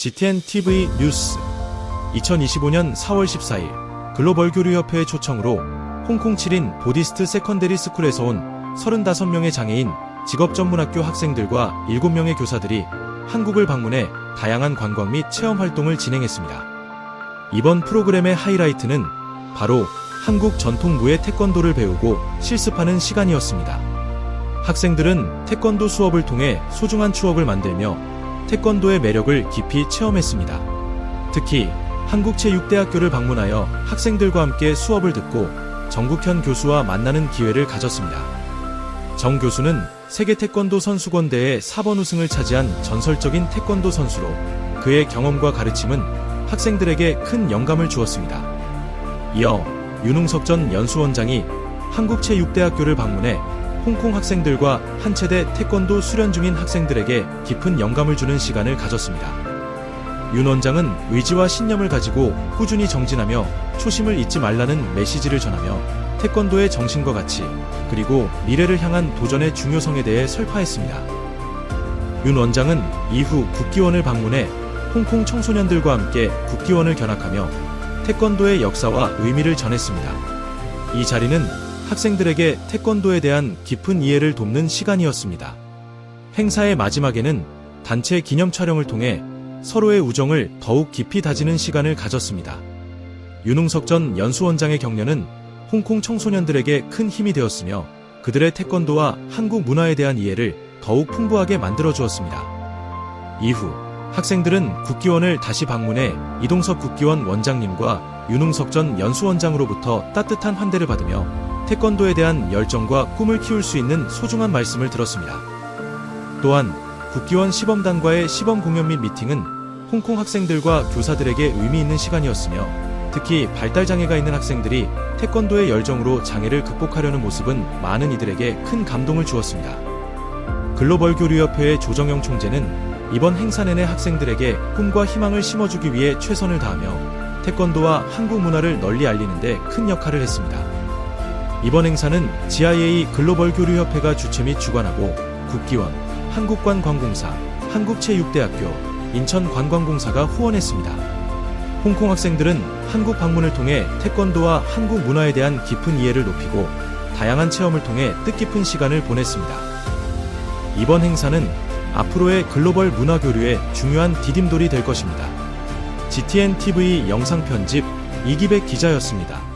GTN TV 뉴스 2025년 4월 14일 글로벌 교류협회의 초청으로 홍콩 7인 보디스트 세컨데리 스쿨에서 온 35명의 장애인 직업전문학교 학생들과 7명의 교사들이 한국을 방문해 다양한 관광 및 체험 활동을 진행했습니다. 이번 프로그램의 하이라이트는 바로 한국 전통무의 태권도를 배우고 실습하는 시간이었습니다. 학생들은 태권도 수업을 통해 소중한 추억을 만들며 태권도의 매력을 깊이 체험했습니다. 특히 한국체육대학교를 방문하여 학생들과 함께 수업을 듣고 정국현 교수와 만나는 기회를 가졌습니다. 정 교수는 세계 태권도 선수권대회 4번 우승을 차지한 전설적인 태권도 선수로 그의 경험과 가르침은 학생들에게 큰 영감을 주었습니다. 이어 윤웅석 전 연수원장이 한국체육대학교를 방문해 홍콩 학생들과 한 체대 태권도 수련 중인 학생들에게 깊은 영감을 주는 시간을 가졌습니다. 윤 원장은 의지와 신념을 가지고 꾸준히 정진하며 초심을 잊지 말라는 메시지를 전하며 태권도의 정신과 가치 그리고 미래를 향한 도전의 중요성에 대해 설파했습니다. 윤 원장은 이후 국기원을 방문해 홍콩 청소년들과 함께 국기원을 견학하며 태권도의 역사와 의미를 전했습니다. 이 자리는 학생들에게 태권도에 대한 깊은 이해를 돕는 시간이었습니다. 행사의 마지막에는 단체 기념 촬영을 통해 서로의 우정을 더욱 깊이 다지는 시간을 가졌습니다. 윤웅석 전 연수원장의 격려는 홍콩 청소년들에게 큰 힘이 되었으며 그들의 태권도와 한국 문화에 대한 이해를 더욱 풍부하게 만들어 주었습니다. 이후 학생들은 국기원을 다시 방문해 이동석 국기원 원장님과 윤웅석 전 연수원장으로부터 따뜻한 환대를 받으며 태권도에 대한 열정과 꿈을 키울 수 있는 소중한 말씀을 들었습니다. 또한 국기원 시범단과의 시범 공연 및 미팅은 홍콩 학생들과 교사들에게 의미 있는 시간이었으며 특히 발달 장애가 있는 학생들이 태권도의 열정으로 장애를 극복하려는 모습은 많은 이들에게 큰 감동을 주었습니다. 글로벌 교류협회의 조정영 총재는 이번 행사 내내 학생들에게 꿈과 희망을 심어주기 위해 최선을 다하며 태권도와 한국 문화를 널리 알리는 데 큰 역할을 했습니다. 이번 행사는 GIA 글로벌 교류협회가 주최 및 주관하고 국기원, 한국관광공사, 한국체육대학교, 인천관광공사가 후원했습니다. 홍콩 학생들은 한국 방문을 통해 태권도와 한국 문화에 대한 깊은 이해를 높이고 다양한 체험을 통해 뜻깊은 시간을 보냈습니다. 이번 행사는 앞으로의 글로벌 문화 교류의 중요한 디딤돌이 될 것입니다. GTN TV 영상 편집 이기백 기자였습니다.